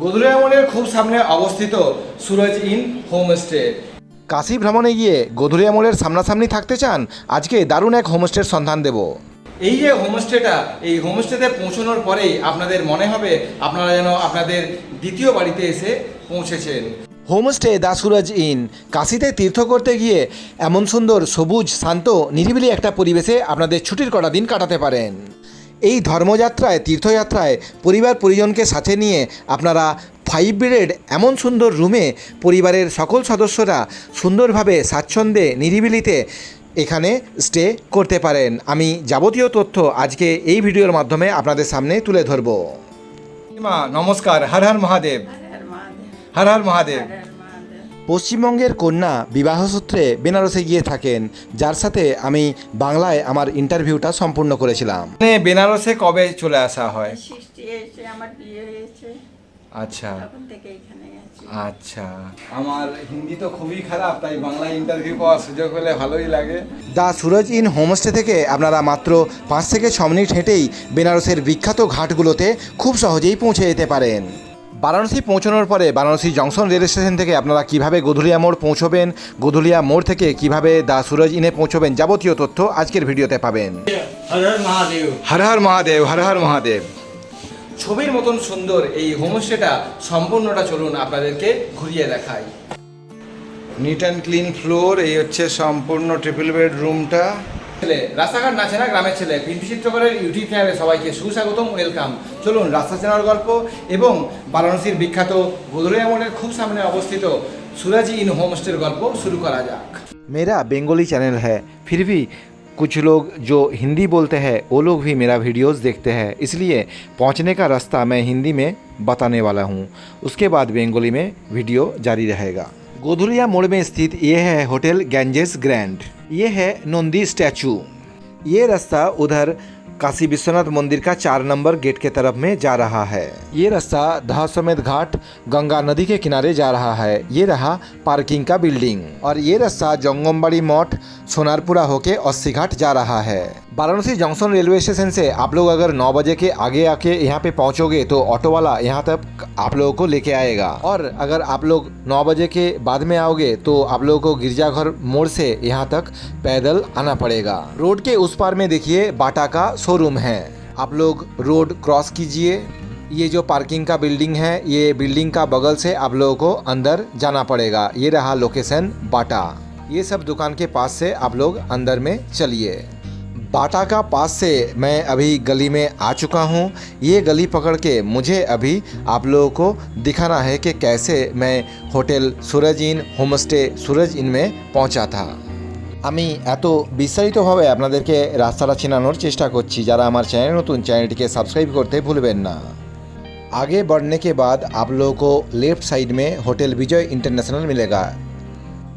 গধুরিয়া মোড়ের খুব সামনে অবস্থিত সুরজ ইন হোমস্টে কাশি ভ্রমণে গিয়ে গধুরিয়া মোড়ের সামনাসামনি থাকতে চান আজকে দারুণ এক হোমস্টের সন্ধান দেব। এই যে হোমস্টেটা এই হোমস্টেতে পৌঁছানোর পরেই আপনাদের মনে হবে আপনারা যেন আপনাদের দ্বিতীয় বাড়িতে এসে পৌঁছেছেন। Homestay the Suraj inn. কাশিতে তীর্থ করতে গিয়ে এমন সুন্দর সবুজ শান্ত নিরিবিলি একটা পরিবেশে আপনাদের ছুটির কটা দিন কাটাতে পারেন। এই ধর্মযাত্রায় তীর্থযাত্রায় পরিবার পরিজনকে সাথে নিয়ে আপনারা ফাইভ বেডেড এমন সুন্দর রুমে পরিবারের সকল সদস্যরা সুন্দরভাবে স্বাচ্ছন্দ্যে নিরিবিলিতে এখানে স্টে করতে পারেন। আমি যাবতীয় তথ্য আজকে এই ভিডিওর মাধ্যমে আপনাদের সামনে তুলে ধরব। নমস্কার। হর হর মহাদেব। হর মহাদেব। হর হর হর মহাদেব। পশ্চিমবঙ্গের কন্যা বিবাহসূত্রে বেনারসে গিয়ে থাকেন যার সাথে আমি বাংলায় আমার ইন্টারভিউটা সম্পূর্ণ করেছিলাম। মানে বেনারসে কবে চলে আসা হয়? সৃষ্টি এসে আমার বিয়ে হয়েছে। আচ্ছা। তখন থেকে এখানে আছি। আচ্ছা। আমার হিন্দি তো খুবই খারাপ তাই বাংলায় ইন্টারভিউ পাওয়ার সুযোগ হলে ভালোই লাগে। দ্য সুরজ ইন হোমস্টে থেকে আপনারা মাত্র পাঁচ থেকে ছ মিনিট হেঁটেই বেনারসের বিখ্যাত ঘাটগুলোতে খুব সহজেই পৌঁছে যেতে পারেন। বারাণসী পৌঁছানোর পরে বারাণসী জংশন রেল স্টেশন থেকে আপনারা কীভাবে গধুলিয়া মোড় পৌঁছবেন গধুলিয়া মোড় থেকে কীভাবে দা সুরজ ইনে পৌঁছবেন যাবতীয় তথ্য আজকের ভিডিওতে পাবেন। হর হর মহাদেব। হর হর মহাদেব ছবির মতন সুন্দর এই হোমস্টেটা সম্পূর্ণটা চলুন আপনাদেরকে ঘুরিয়ে দেখাই। নিট অ্যান্ড ক্লিন ফ্লোর এই হচ্ছে সম্পূর্ণ ট্রিপল বেড রুমটা ছেলে রাস্তাঘাট না চেনা গ্রামের ছেলে পিন্টু চিত্রকরের ইউটিউব চ্যানেলে সবাইকে সুস্বাগতম ওয়েলকাম চলুন রাস্তা চেনার গল্প এবং বারাণসীর বিখ্যাত গোদরিয়া মোড়ের খুব সামনে অবস্থিত সুরাজি ইন হোমস্টের গল্প শুরু করা যাক मेरा बेंगोली चैनल है फिर भी कुछ लोग जो हिंदी बोलते हैं वो लोग भी मेरा वीडियोस देखते हैं इसलिए पहुंचने का रास्ता मैं हिंदी में बताने वाला हूं उसके बाद बेंगोली में वीडियो जारी रहेगा गोधुलिया मोड़ में स्थित ये है होटल गैंजेस ग्रैंड। ये है नंदी स्टैचू। ये रास्ता उधर काशी विश्वनाथ मंदिर का चार नंबर गेट के तरफ़ में जा रहा है। ये रास्ता दहासमेत घाट गंगा नदी के किनारे जा रहा है। ये रहा पार्किंग का बिल्डिंग। और ये रास्ता जंगमबाड़ी मठ सोनारपुरा होके अस्सी घाट जा रहा है। वाराणसी जंक्शन रेलवे स्टेशन से आप लोग अगर 9 बजे के आगे आके यहाँ पे पहुँचोगे तो ऑटो वाला यहाँ तक आप लोगों को लेके आएगा। और अगर आप लोग 9 बजे के बाद में आओगे तो आप लोगों को गिरजाघर मोड़ से यहाँ तक पैदल आना पड़ेगा। रोड के उस पार में देखिए बाटा का शोरूम है। आप लोग रोड क्रॉस कीजिए। ये जो पार्किंग का बिल्डिंग है, ये बिल्डिंग का बगल से आप लोगों को अंदर जाना पड़ेगा। ये रहा लोकेशन बाटा। ये सब दुकान के पास से आप लोग अंदर में चलिए। बाटा का पास से मैं अभी गली में आ चुका हूँ। ये गली पकड़ के मुझे अभी आप लोगों को दिखाना है कि कैसे मैं होटल सूरज इन, होमस्टे सूरज इन में पहुँचा था। আমি এত বিস্তারিতভাবে আপনাদেরকে রাস্তাটা চেনানোর চেষ্টা করছি, যারা আমার চ্যানেল নতুন, চ্যানেলটিকে সাবস্ক্রাইব করতে ভুলবেন না। আগে बढ़ने বাদ, আপলোক লেফট সাইড মে হোটেল বিজয় ইন্টারন্যাশনাল মিলেগা।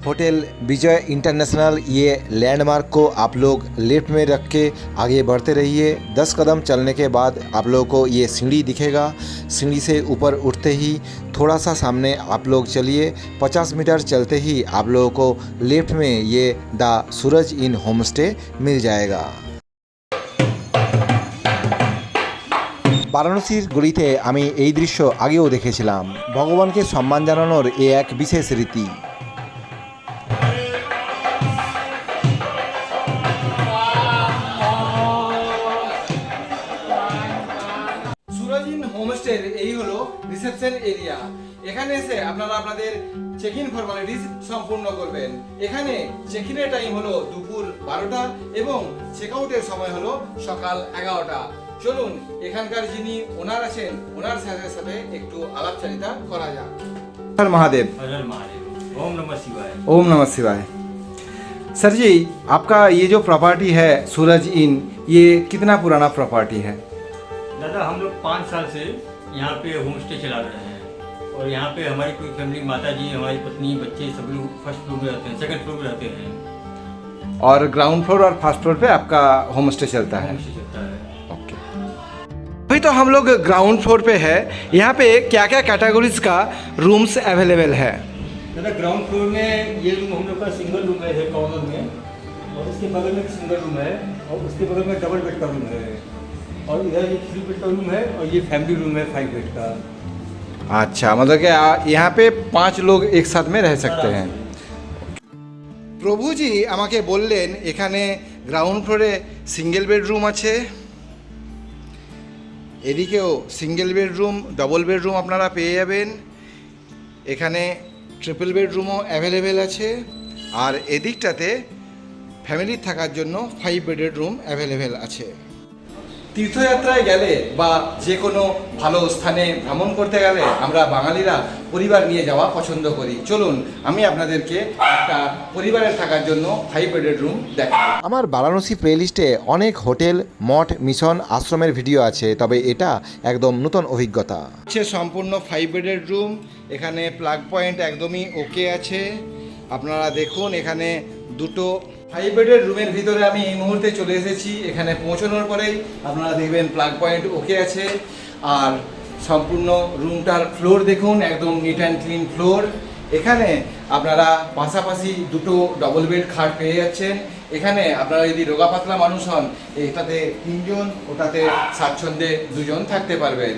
होटल विजय इंटरनेशनल ये लैंडमार्क को आप लोग लेफ्ट में रख के आगे बढ़ते रहिए दस कदम चलने के बाद आप लोगों को ये सीढ़ी दिखेगा सीढ़ी से ऊपर उठते ही थोड़ा सा सामने आप लोग चलिए 50 मीटर चलते ही आप लोगों को लेफ्ट में ये द सूरज इन होमस्टे मिल जाएगा বারাণসীর গলিতে আমি এই দৃশ্য আগেও দেখেছিলাম ভগবানকে সম্মান জানানোর এ এক বিশেষ রীতি এখানে এসে আপনারা আপনাদের চেক ইন ফর্মালিটিস সম্পূর্ণ করবেন এখানে চেক ইনের টাইম হলো দুপুর বারোটা এবং চেক আউটের সময় হলো সকাল এগারোটা চলুন এখানকার যিনি ওনার আছেন ওনার সাথে সাথে একটু আলাপচারিতা করা যাক মহাদেব हर हर महादेव ओम नमः शिवाय ओम नमः शिवाय सर जी आपका ये जो प्रॉपर्टी है सूरज इन ये कितना पुराना प्रॉपर्टी है दादा हम लोग पाँच साल से यहाँ पे होम स्टे चला रहे हैं और यहाँ पे हमारी पूरी फैमिली माता जी हमारी पत्नी बच्चे सब लोग फ़र्स्ट फ्लोर में रहते हैं सेकंड फ्लोर में रहते हैं। और ग्राउंड फ्लोर और फ़र्स्ट फ्लोर पे आपका होम स्टे चलता है? ओके अभी तो हम लोग ग्राउंड फ्लोर पे है। यहाँ पे क्या क्या कैटेगरीज का रूम्स अवेलेबल है? दादा ग्राउंड फ्लोर में ये रूम हम लोग का सिंगल रूम है कॉर्नर में। और उसके बगल में सिंगल रूम है और उसके बगल में डबल बेड का रूम है। और इधर ये थ्री बेड का रूम है और ये फैमिली रूम है फाइव बेड का। अच्छा मतलब कि आ- यहाँ पे पांच लोग एक साथ में रह सकते हैं প্রভুজি আমাকে বললেন এখানে গ্রাউন্ড ফ্লোরে সিঙ্গেল বেডরুম আছে এদিকেও সিঙ্গেল বেডরুম ডবল বেডরুম আপনারা পেয়ে যাবেন এখানে ট্রিপল বেডরুমও অ্যাভেলেবেল আছে আর এদিকটাতে ফ্যামিলির থাকার জন্য ফাইভ বেডের রুম অ্যাভেলেবেল আছে তীর্থযাত্রায় গেলে বা যে কোনো ভালো স্থানে ভ্রমণ করতে গেলে আমরা বাঙালিরা পরিবার নিয়ে যাওয়া পছন্দ করি। চলুন আমি আপনাদেরকে একটা পরিবারের থাকার জন্য ফাইভ বেডের রুম দেখাই। আমার বারাণসী প্লেলিস্টে অনেক হোটেল মঠ মিশন আশ্রমের ভিডিও আছে তবে এটা একদম নতুন অভিজ্ঞতা। হচ্ছে সম্পূর্ণ ফাইভ বেডের রুম এখানে প্লাগ পয়েন্ট একদমই ওকে আছে। আপনারা দেখুন এখানে দুটো ফাইভ বেডের রুমের ভিতরে আমি এই মুহূর্তে চলে এসেছি। এখানে পৌঁছানোর পরেই আপনারা দেখবেন প্লাগ পয়েন্ট ওকে আছে। আর সম্পূর্ণ রুমটার ফ্লোর দেখুন, একদম নিট অ্যান্ড ক্লিন ফ্লোর এখানে আপনারা পাশাপাশি দুটো ডবল বেড খাট পেয়ে যাচ্ছেন। এখানে আপনারা যদি রোগা পাতলা মানুষ হন এটাতে তিনজন ওটাতে স্বাচ্ছন্দ্যে দুজন থাকতে পারবেন।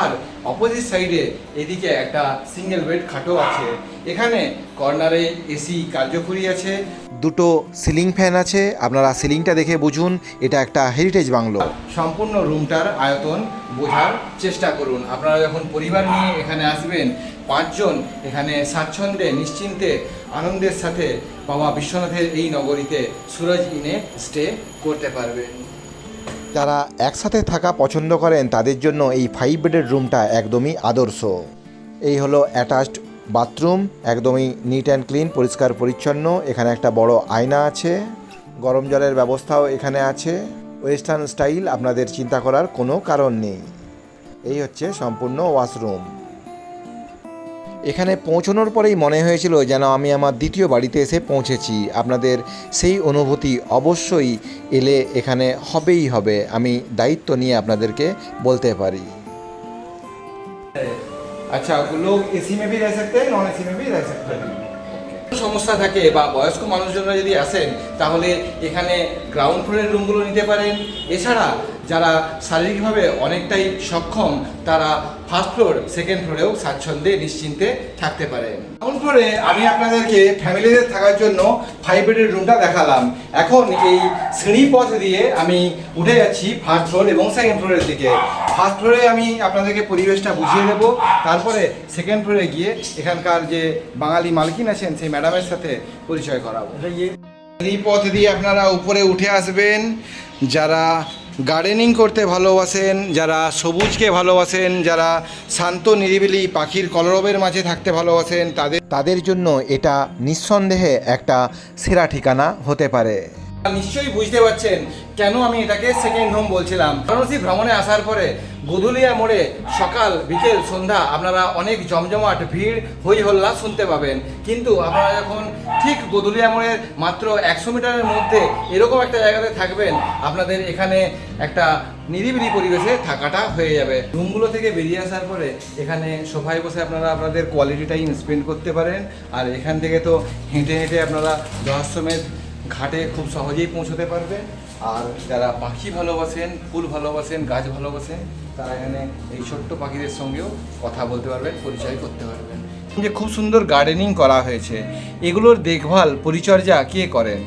আর অপোজিট সাইডে এদিকে একটা সিঙ্গেল বেড খাটও আছে। এখানে কর্নারে এসি কার্যকরী আছে। দুটো সিলিং ফ্যান আছে। আপনারা সিলিংটা দেখে বুঝুন এটা একটা হেরিটেজ বাংলো। সম্পূর্ণ রুমটার আয়তন বোঝার চেষ্টা করুন। আপনারা যখন পরিবার নিয়ে এখানে আসবেন পাঁচজন এখানে স্বাচ্ছন্দ্যে নিশ্চিন্তে আনন্দের সাথে বাবা বিশ্বনাথের এই নগরীতে সুরজ ইনে স্টে করতে পারবেন যারা একসাথে থাকা পছন্দ করেন, তাদের জন্য এই ফাইভ বেডের রুমটা একদমই আদর্শ। এই হলো অ্যাটাচড বাথরুম একদমই নিট অ্যান্ড ক্লিন পরিষ্কার পরিচ্ছন্ন। এখানে একটা বড় আয়না আছে, গরম জলের ব্যবস্থাও এখানে আছে। ওয়েস্টার্ন স্টাইল আপনাদের চিন্তা করার কোনো কারণ নেই। এই হচ্ছে সম্পূর্ণ ওয়াশরুম এখানে পৌঁছানোর পরেই মনে হয়েছিল যেন আমি আমার দ্বিতীয় বাড়িতে এসে পৌঁছেছি। আপনাদের সেই অনুভূতি অবশ্যই এলে এখানে হবেই হবে আমি দায়িত্ব নিয়ে আপনাদেরকে বলতে পারি। আচ্ছা লোক এসি মে নন এসি মে সমস্যা থাকে বা বয়স্ক মানুষজনরা যদি আসেন তাহলে এখানে গ্রাউন্ড ফ্লোরের রুমগুলো নিতে পারেন। এছাড়া যারা শারীরিকভাবে অনেকটাই সক্ষম তারা ফার্স্ট ফ্লোর সেকেন্ড ফ্লোরেও স্বাচ্ছন্দ্যে নিশ্চিন্তে থাকতে পারেন। গ্রাউন্ড ফ্লোরে আমি আপনাদেরকে ফ্যামিলিদের থাকার জন্য ফাইভ বেডের রুমটা দেখালাম। এখন এই শ্রেণি পথ দিয়ে আমি উঠে যাচ্ছি ফার্স্ট ফ্লোর এবং সেকেন্ড ফ্লোরের দিকে। ফার্স্ট ফ্লোরে আমি আপনাদেরকে পরিবেশটা বুঝিয়ে দেবো। তারপরে সেকেন্ড ফ্লোরে গিয়ে এখানকার যে বাঙালি মালকিন আছেন সেই ম্যাডামের সাথে পরিচয় করাবো। গিয়ে পথ দিয়ে আপনারা উপরে উঠে আসবেন। যারা গার্ডেনিং করতে ভালোবাসেন, যারা সবুজকে ভালোবাসেন, যারা শান্ত, নিরিবিলি পাখির কলরবের মাঝে থাকতে ভালোবাসেন, তাদের তাদের জন্য এটা নিঃসন্দেহে একটা সেরা ঠিকানা হতে পারে। নিশ্চয়ই বুঝতে পারছেন কেন আমি এটাকে সেকেন্ড হোম বলছিলাম। বারাণসী ভ্রমণে আসার পরে গধুলিয়া মোড়ে সকাল, বিকেল, সন্ধ্যা আপনারা অনেক জমজমাট ভিড় হই হল্লা শুনতে পাবেন। কিন্তু আপনারা যখন ঠিক গধুলিয়া মোড়ের মাত্র একশো মিটারের মধ্যে এরকম একটা জায়গাতে থাকবেন, আপনাদের এখানে একটা নিরিবিলি পরিবেশে থাকাটা হয়ে যাবে। রুমগুলো থেকে বেরিয়ে আসার পরে এখানে সোফায় বসে আপনারা আপনাদের কোয়ালিটি টাইম স্পেন্ড করতে পারেন। আর এখান থেকে তো হেঁটে হেঁটে আপনারা দশাশ্রমের ঘাটে খুব সহজেই পৌঁছতে পারবে। আর যারা পাখি ভালোবাসেন ফুল ভালোবাসেন গাছ ভালোবাসেন তারা এখানে এই ছোট্ট পাখিদের সঙ্গেও কথা বলতে পারবেন পরিচয় করতে পারবেন। যে খুব সুন্দর গার্ডেনিং করা হয়েছে এগুলোর দেখভাল পরিচর্যা কে করেন?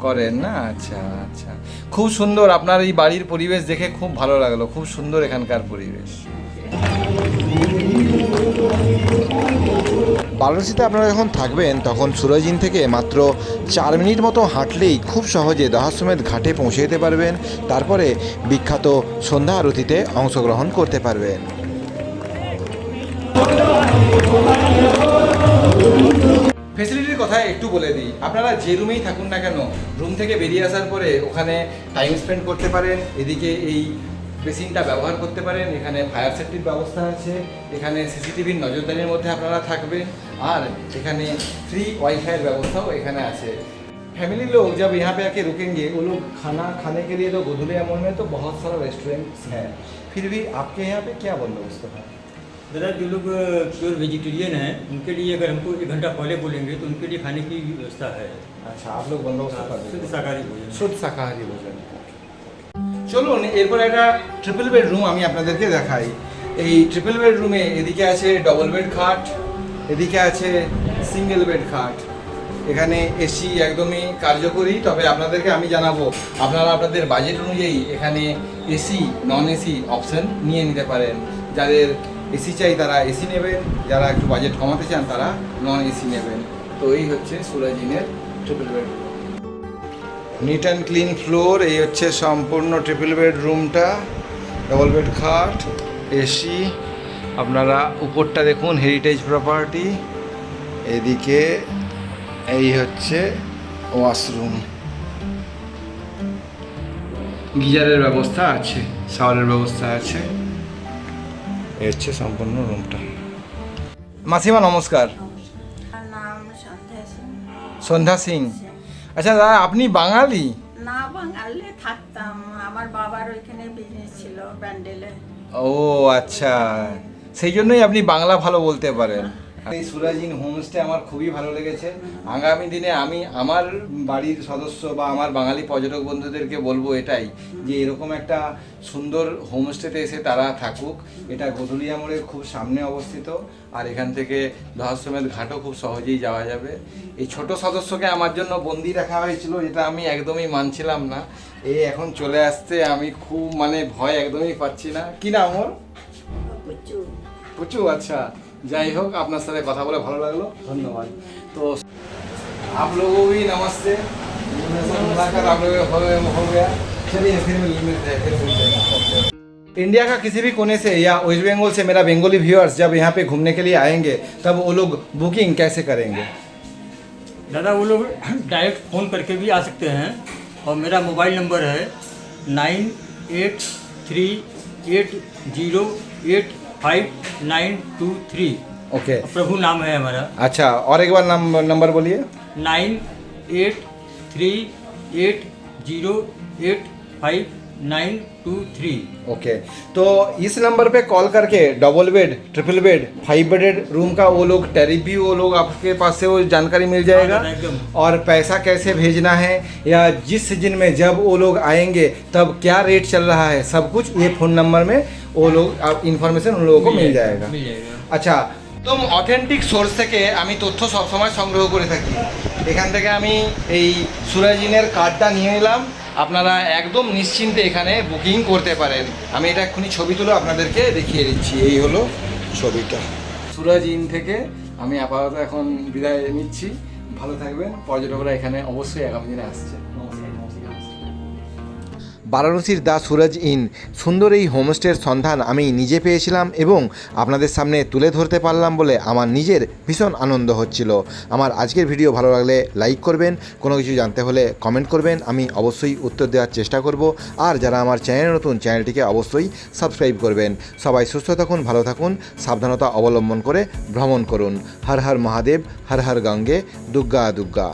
করেন না? আচ্ছা আচ্ছা। খুব সুন্দর আপনার এই বাড়ির পরিবেশ দেখে খুব ভালো লাগল খুব সুন্দর এখানকার পরিবেশ। বারাণসীতে আপনারা যখন থাকবেন, তখন সুরজিন থেকে মাত্র চার মিনিট মতো হাঁটলেই খুব সহজে দহাশ্রমের ঘাটে পৌঁছে যেতে পারবেন। তারপরে বিখ্যাত সন্ধ্যা আরতিতে অংশগ্রহণ করতে পারবেন। ফেসিলিটির কথা একটু বলে দিই। আপনারা যে রুমেই থাকুন না কেন, রুম থেকে বেরিয়ে আসার পরে ওখানে টাইম স্পেন্ড করতে পারেন, এদিকে এই বেসিনটা ব্যবহার করতে পারেন, এখানে ফায়ার সেফটির ব্যবস্থা আছে, এখানে সিসিটিভির নজরদারির মধ্যে আপনারা থাকবেন। আর এখানে ফ্রি वाईफाई ব্যবস্থাও এখানে আছে फैमिली लोग जब यहाँ पे आके रुकेंगे वो लोग खाना खाने के लिए तो गोधुलिया मोड़ में तो बहुत सारा रेस्टोरेंट्स है फिर भी आपके यहाँ पे क्या बंदोबस्त है दादा जो लोग प्योर वेजिटेरियन हैं उनके लिए अगर हमको एक घंटा पहले बोलेंगे तो उनके लिए खाने की व्यवस्था है अच्छा आप लोग बंदोबस्त कर शुद्ध देते शाकाहारी भोजन শুদ্ধ শাকাহারি ভোজন চলুন এরপর একটা ট্রিপল বেড রুম আমি আপনাদেরকে দেখাই এই ট্রিপল বেড রুমে এদিকে আছে ডবল বেড খাট এদিকে আছে সিঙ্গেল বেড খাট। এখানে এসি একদমই কার্যকরী, তবে আপনাদেরকে আমি জানাব, আপনারা আপনাদের বাজেট অনুযায়ী এখানে এসি নন এসি অপশন নিয়ে নিতে পারেন। যাদের এসি চাই তারা এসি নেবেন, যারা একটু বাজেট কমাতে চান তারা নন এসি নেবেন। তো এই হচ্ছে সুরাজিনের triple bed neat and clean floor এই হচ্ছে সম্পূর্ণ ট্রিপল বেড রুমটা ডবল বেড খাট, এসি আপনারা উপরটা দেখুন হেরিটেজ প্রপার্টি এদিকে এই হচ্ছে ওয়াশরুম গিজারের ব্যবস্থা আছে শাওয়ারের ব্যবস্থা আছে এই হচ্ছে সম্পূর্ণ রুমটা মাসিমা নমস্কার। নাম সন্ধ্যা সিং। সন্ধ্যা সিং। আচ্ছা দাদা আপনি বাঙালি? না বাঙালি থাকতাম। আমার বাবার ওইখানে বিজনেস ছিল ব্যান্ডেলে। ও আচ্ছা। সেই জন্যই আপনি বাংলা ভালো বলতে পারেন। এই সুরাজিন হোমস্টে আমার খুবই ভালো লেগেছে। আগামী দিনে আমি আমার বাড়ির সদস্য বা আমার বাঙালি পর্যটক বন্ধুদেরকে বলব এটাই, যে এরকম একটা সুন্দর হোমস্টেতে এসে তারা থাকুক। এটা গধুলিয়া মোড়ের খুব সামনে অবস্থিত, আর এখান থেকে দহাশ্রমের ঘাটও খুব সহজেই যাওয়া যাবে। এই ছোট সদস্যকে আমার জন্য বন্দি রাখা হয়েছিল, যেটা আমি একদমই মানছিলাম না। এই এখন চলে আসতে আমি খুব মানে ভয় একদমই পাচ্ছি না। কি না আমার পুচু আচ্ছা যাই হোক আপনার সাথে কথা বলে ভালো লাগলো ধন্যবাদ তো आप लोगों को भी नमस्ते मुलाकात आप लोगों हो, हो गया चलिए फिर मिल- मिलते हैं फिर मिलते हैं इंडिया का किसी भी कोने से या वेस्ट बंगाल से मेरा बंगाली व्यूअर्स जब यहाँ पे घूमने के लिए आएंगे तब वो लोग बुकिंग कैसे करेंगे दादा वो लोग डायरेक्ट फ़ोन करके भी आ सकते हैं और मेरा मोबाइल नंबर है nine eight three eight zero eight five nine two three okay Prabhu नाम है हमारा। अच्छा और एक बार नंबर नंबर बोलिए। Nine eight three eight zero eight five nine two three okay तो इस नंबर पे कॉल करके double bed triple bed five bedded room का वो लोग टैरिफ भी वो लोग आपके पास से वो जानकारी मिल जाएगा। हाँ, और पैसा कैसे भेजना है या जिस सीज़न में जब वो लोग आएँगे तब क्या रेट चल रहा है सब कुछ ये फ़ोन नंबर में वो लोग आप इन्फॉर्मेशन उन लोगों को मिल जाएगा मिल जाएगा আচ্ছা একদম অথেন্টিক সোর্স থেকে আমি তথ্য সবসময় সংগ্রহ করে থাকি এখান থেকে আমি এই সুরাজিনের কার্ডটা নিয়ে নিলাম আপনারা একদম নিশ্চিন্তে এখানে বুকিং করতে পারেন আমি এটা এক্ষুনি ছবি তুলে আপনাদেরকে দেখিয়ে দিচ্ছি এই হলো ছবিটা সুরাজিন থেকে আমি আপাতত এখন বিদায় নিচ্ছি ভালো থাকবেন পর্যটকরা এখানে অবশ্যই আগামী দিনে আসছে নমস্কার নমস্কার বারাণসীর দ্য সুরজ ইন। সুন্দর এই হোমস্টের সন্ধান আমি নিজে পেয়েছিলাম এবং আপনাদের সামনে তুলে ধরতে পারলাম বলে আমার নিজের ভীষণ আনন্দ হচ্ছিল। আমার আজকের ভিডিও ভালো লাগলে লাইক করবেন, কোনো কিছু জানতে হলে কমেন্ট করবেন, আমি অবশ্যই উত্তর দেওয়ার চেষ্টা করব। আর যারা আমার চ্যানেল নতুন, চ্যানেলটিকে অবশ্যই সাবস্ক্রাইব করবেন। সবাই সুস্থ থাকুন, ভালো থাকুন, সাবধানতা অবলম্বন করে ভ্রমণ করুন। হর হর মহাদেব, হর হর গঙ্গে দুর্গা দুর্গা